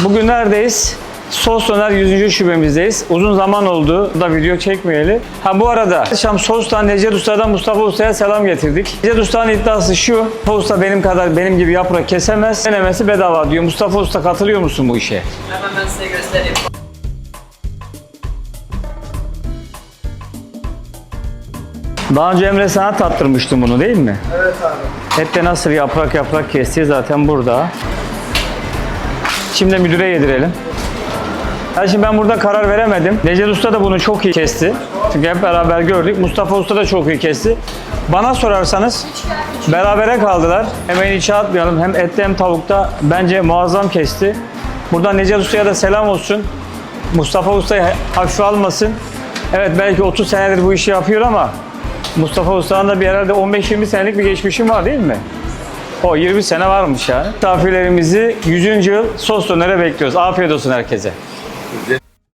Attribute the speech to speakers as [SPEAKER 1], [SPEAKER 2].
[SPEAKER 1] Bugün neredeyiz? Sos Döner 100. şubemizdeyiz. Uzun zaman oldu da video çekmeyeli. Ha bu arada Şam Sos'tan Necdet Usta'dan Mustafa Usta'ya selam getirdik. Necdet Usta'nın iddiası şu. Mustafa Usta benim kadar benim gibi yaprak kesemez. Denemesi bedava diyor. Mustafa Usta katılıyor musun bu işe?
[SPEAKER 2] Hemen ben size göstereyim.
[SPEAKER 1] Daha önce Emre sana tattırmıştım bunu değil mi? Evet abi. Et de nasıl yaprak yaprak kestiği zaten burada. Şimdi müdüre yedirelim. Ya şimdi ben burada karar veremedim. Necdet Usta da bunu çok iyi kesti. Çünkü hep beraber gördük. Mustafa Usta da çok iyi kesti. Bana sorarsanız berabere kaldılar. Emeğini hiç atmayalım. Hem ette hem tavukta bence muazzam kesti. Buradan Necdet Usta'ya da selam olsun. Mustafa Usta'yı hafife almasın. Evet belki 30 senedir bu işi yapıyor ama Mustafa Usta'nın da bir herhalde 15-20 senelik bir geçmişim var değil mi? O 20 sene varmış yani. Misafirlerimizi 100. yıl sos dönere bekliyoruz. Afiyet olsun herkese.